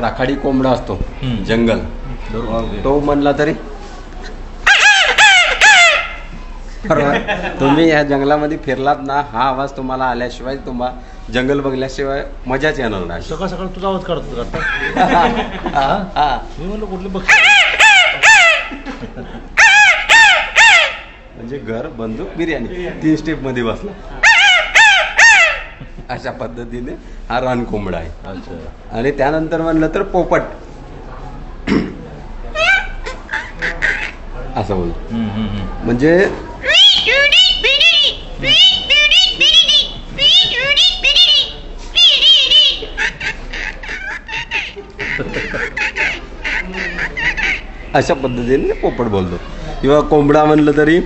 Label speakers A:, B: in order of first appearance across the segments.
A: राखाडी कोंबडा असतो. जंगल तो म्हणला तरी बरोबर. तुम्ही या जंगलामध्ये फिरलात ना हा आवाज तुम्हाला आल्याशिवाय तुम्हाला जंगल बघल्याशिवाय मजाच येणार नाही.
B: सकाळ सकाळ तुझा आवाज काढतो का. मी म्हणलं कुठले बघ
A: म्हणजे घर बंदूक बिर्याणी. तीन स्टेपमध्ये बसला. अशा पद्धतीने हा रान कोंबडा आहे.
B: अच्छा.
A: आणि त्यानंतर म्हणलं तर पोपट. असं
B: हम्म.
A: म्हणजे अशा पद्धतीने पोपट बोलतो. किंवा कोंबडा म्हणलं तरी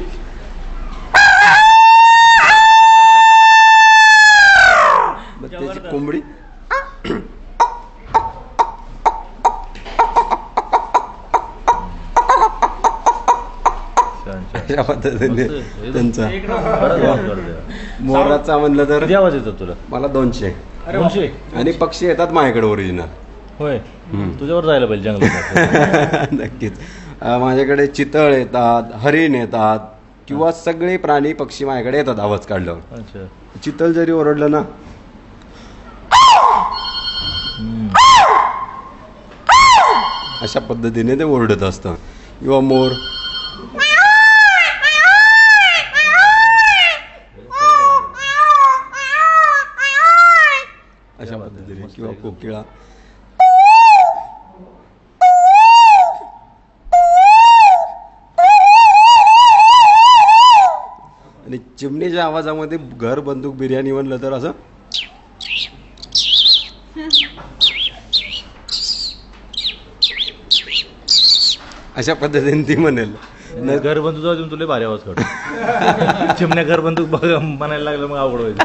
A: पद्धतीने
B: मस्त.
A: त्यांचा. मोराचा म्हणलं तर
B: आवाज येतो तुला.
A: मला दोनशे.
B: दोनशे?
A: आणि पक्षी येतात माझ्याकडे ओरिजिनल
B: होय. तुझ्यावर जायला पाहिजे जंगलात.
A: नक्कीच. माझ्याकडे चितळ येतात हरिण येतात किंवा सगळे प्राणी पक्षी माझ्याकडे येतात आवाज काढल्यावर.
B: अच्छा.
A: चितळ जरी ओरडलं ना. अशा पद्धतीने ते ओरडत असतं. किंवा मोर अशा पद्धतीने किंवा कोकिळा. आणि चिमणीच्या आवाजामध्ये घर बंदूक बिर्याणी म्हणलं तर असं. अशा पद्धतीने ती म्हणेल.
B: घर बंदूक अजून तुला भारी आवाज काढतो चिमण्या घर बंदूक बघ म्हणायला लागलं मग अवघड होईल.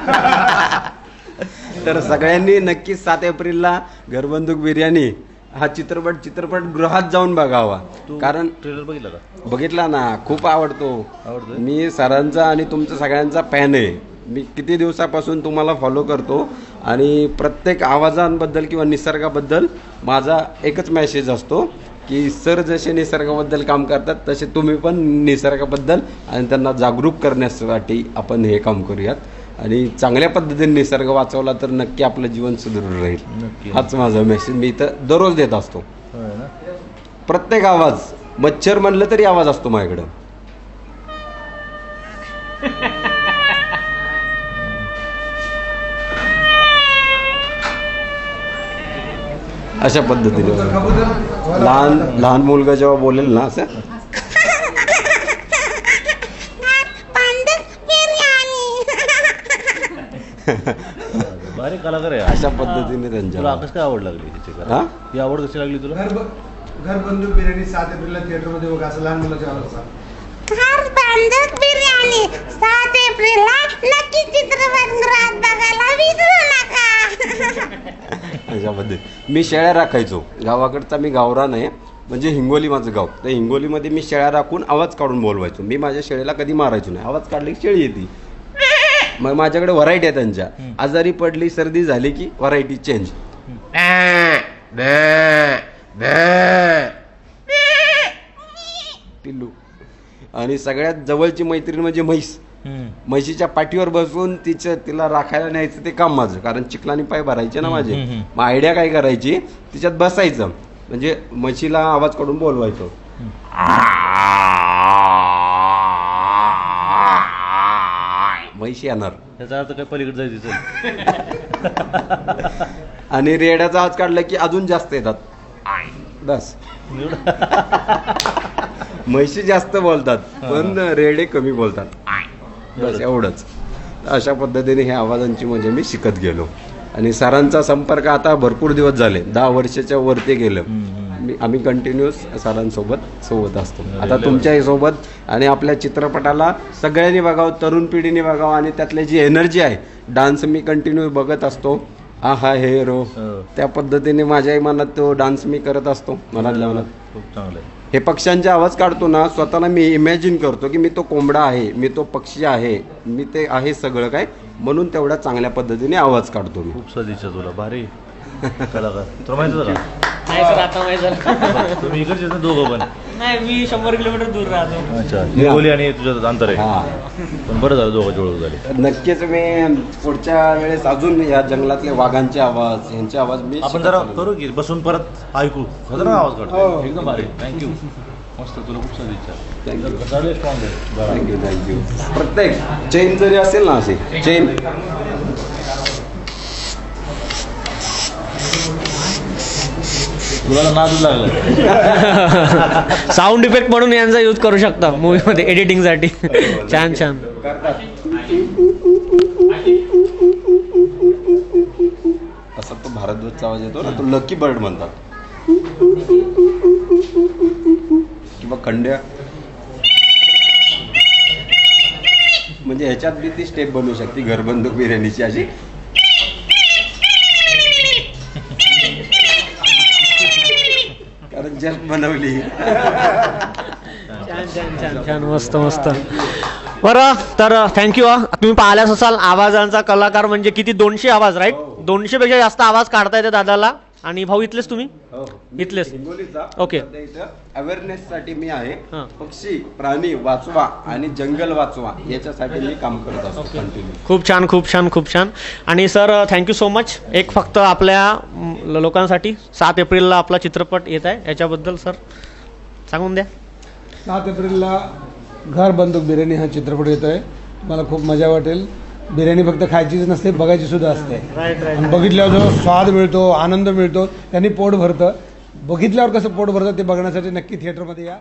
A: तर सगळ्यांनी नक्कीच सात एप्रिलला घरबंदूक बिर्याणी हा चित्रपट चित्रपट गृहात जाऊन बघावा. कारण
B: ट्रेलर बघितला का?
A: बघितला ना खूप आवडतो.
B: आवडतोय?
A: मी सरांचा आणि तुमचा सगळ्यांचा फॅन आहे. मी किती दिवसापासून तुम्हाला फॉलो करतो आणि प्रत्येक आवाजांबद्दल किंवा निसर्गाबद्दल माझा एकच मेसेज असतो की सर जसे निसर्गाबद्दल काम करतात तसे तुम्ही पण निसर्गाबद्दल आणि त्यांना जागरूक करण्यासाठी आपण हे काम करूयात. आणि चांगल्या पद्धतीने निसर्ग वाचवला तर नक्की आपलं जीवन सुदृढ राहील.
B: नक्की.
A: हाच माझा मेसेज मी इथं दररोज देत असतो. प्रत्येक आवाज मच्छर म्हणलं तरी आवाज असतो माझ्याकडं. अशा पद्धतीने. लहान लहान मुलगा जेव्हा बोलेल ना असं
B: भारी कलाकार आहे.
A: अशा पद्धतीने
B: तुला
A: त्यांच्या
B: कसं काय आवड लागली तिची
A: हा?
B: ही आवड कशी लागली तुला?
C: घर घर बंदूक बिर्याणी सात एप्रिलला थिएटरमध्ये बघा असं लहान मुलाच्या
D: घर बांधत बिर्याणी सात एप्रिलला नक्की चित्रपटगृहात बघायला विसरू नका.
A: अशा पद्धती. मी शेळ्या राखायचो. गावाकडचा मी गावरान आहे म्हणजे हिंगोली माझं गाव. तर हिंगोलीमध्ये मी शेळ्या राखून आवाज काढून बोलवायचो. मी माझ्या शेळीला कधी मारायचो नाही. आवाज काढली की शेळी येते. मग माझ्याकडे व्हरायटी आहे त्यांच्या. आजारी पडली सर्दी झाली की व्हरायटी चेंज पिल्लू. आणि सगळ्यात जवळची मैत्रीण म्हणजे म्हैस. म्हशीच्या पाठीवर बसून तिचं तिला राखायला न्यायचं ते काम माझं. कारण चिखलानी पाय भरायचे ना माझे. मग आयडिया काय करायची? तिच्यात बसायचं. म्हणजे म्हशीला आवाज काढून बोलवायचो. म्हैशी येणार.
B: त्याचा अर्थ काय पलीकडे जायचं
A: आणि रेड्याचा आवाज काढला की अजून जास्त येतात. बस. म्हशी जास्त बोलतात पण रेडे कमी बोलतात. बस एवढंच. अशा पद्धतीने ह्या आवाजांची म्हणजे मी शिकत गेलो. आणि सरांचा संपर्क आता भरपूर दिवस झाले. दहा वर्षाच्या वरती गेलं. मी आम्ही कंटिन्युअस सरांसोबत सोबत असतो. आता तुमच्याही सोबत आणि आपल्या चित्रपटाला सगळ्यांनी बघावं तरुण पिढीने बघावं आणि त्यातली जी एनर्जी आहे डान्स मी कंटिन्यू बघत असतो. आहा हे हिरो
B: हो.
A: त्या पद्धतीने माझ्याही मनात तो डान्स मी करत असतो. मनातल्या मनात.
B: खूप चांगलं आहे
A: हे पक्ष्यांचे आवाज काढतो ना स्वतःला मी इमॅजिन करतो की मी तो कोंबडा आहे मी तो पक्षी आहे मी ते आहे सगळं काय म्हणून तेवढ्या चांगल्या पद्धतीने आवाज काढतो मी.
B: खूप सदिच्छा तुला. भारी. कलाकार तुला माहिती होतं का?
E: नाही सर आता माहीत झालं.
B: तुम्ही इकडचे ना दोघं पण.
E: नाही मी शंभर किलोमीटर दूर राहतो.
B: अच्छा हिंगोली आणि अंतर आहे.
A: हा.
B: पण बरं झालं दोघं जुळवून झाले.
A: नक्कीच मी पुढच्या वेळेस अजून या जंगलातले वाघांचे आवाज यांचे आवाज मी
B: आपण जरा. करू की बसून परत ऐकू. खतरनाक आवाज
A: हो.
B: काढतो एकदम भारी. थँक्यू मस्त तुला खूप सदिच्छा
A: Thank you.
B: चालेल स्ट्रॉंग आहे. बरं.
A: थँक्यू थँक्यू प्रत्येक चेन जरी असेल ना असे चेन
B: तुला नादच लागला.
E: साऊंड इफेक्ट म्हणून यांचा यूज करू शकता. मूवीमध्ये एडिटिंगसाठी छान छान.
A: असा तो भारद्वाजचा आवाज येतो ना तो लकी बर्ड म्हणतात. किंवा खंड्या. म्हणजे ह्याच्यात बी ती स्टेप बनवू शकते घरबंदूक बिर्याणीची अशी. बनवली.
E: छान छान छान. छान मस्त मस्त. बरं तर थँक्यू तुम्ही पाहिल्याच असाल आवाजांचा कलाकार म्हणजे किती दोनशे आवाज राईट दोनशे पेक्षा जास्त आवाज काढता येते दादाला. आणि भाऊ इथलेच तुम्ही? इथलेच.
A: हिंगोलीचा.
E: Okay.
A: सध्या इथं अवेअरनेस साठी मी आहे.
E: हां.
A: पक्षी प्राणी वाचवा आणि जंगल वाचवा याच्यासाठी मी काम करत असतो कंटिन्यू
E: खूप छान खूप छान खूप छान. आणि सर थँक्यू सो मच एक फक्त आपल्या म, ल- लोकांसाठी सात एप्रिलला आपला चित्रपट येत आहे. याच्याबद्दल सर सांगून द्या.
C: सात एप्रिलला घर बंदूक बिर्याणी हा चित्रपट येतो आहे. मला खूप मजा वाटेल. बिर्याणी फक्त खायचीच नसते बघायची सुद्धा असते.
E: राईट
C: आणि बघितल्यावर जो स्वाद मिळतो आनंद मिळतो त्यांनी पोट भरतं. बघितल्यावर कसं पोट भरतं ते बघण्यासाठी नक्की थिएटरमध्ये या.